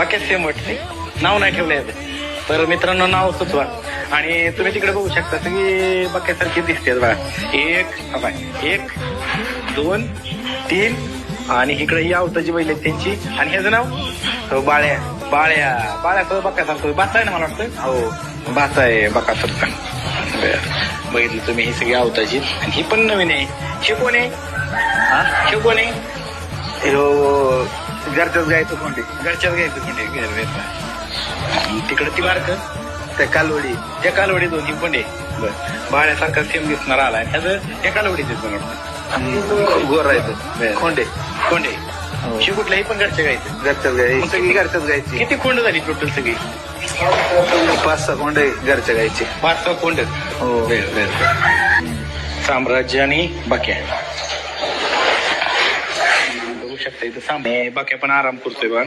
बाकी सेम वाटते नाव नाही ठेवलं तर मित्रांनो नाव सुचवा. आणि तुम्ही तिकडे बघू शकता सगळी बक्यासारखी दिसते बघा. एक बाय, एक दोन तीन आणि इकडे ही आवताची बैल आहेत त्यांची. आणि ह्याचं नाव? हो, बाळ्या. बाळ्या. बाळ्या बक्यासारखं बाचा आहे ना मला वाटतं. हो बाचा आहे बकासारखा. सारखा बघितलं तुम्ही ही सगळी आवताची आणि ही पण नवीन आहे. हे कोण आहे? हा? हे कोण आहे? हो, घरच्याच गायचं कोणते घरच्याच गायचं कोणते तिकडे ती मार्क त्या कालवडी त्या कालवडी दोन्ही आहे. बरं. बाळ्यासारखा सेम दिसणार आला आणि ह्याचं त्या पण वाटतं गोर राहायचं खोंडे खोंडे शी कुठल्याही पण घरच्या गायचं. घरच्याच गाय सगळी घरच्याच गायची? किती खोंड झाली टोटल सगळी? पाच सहा खोंड घरच्या गायचे. पाच सहा खोंड हो. साम्राज्य आणि बाक्या बघू शकता इथं साम बाकी पण आराम करतोय बा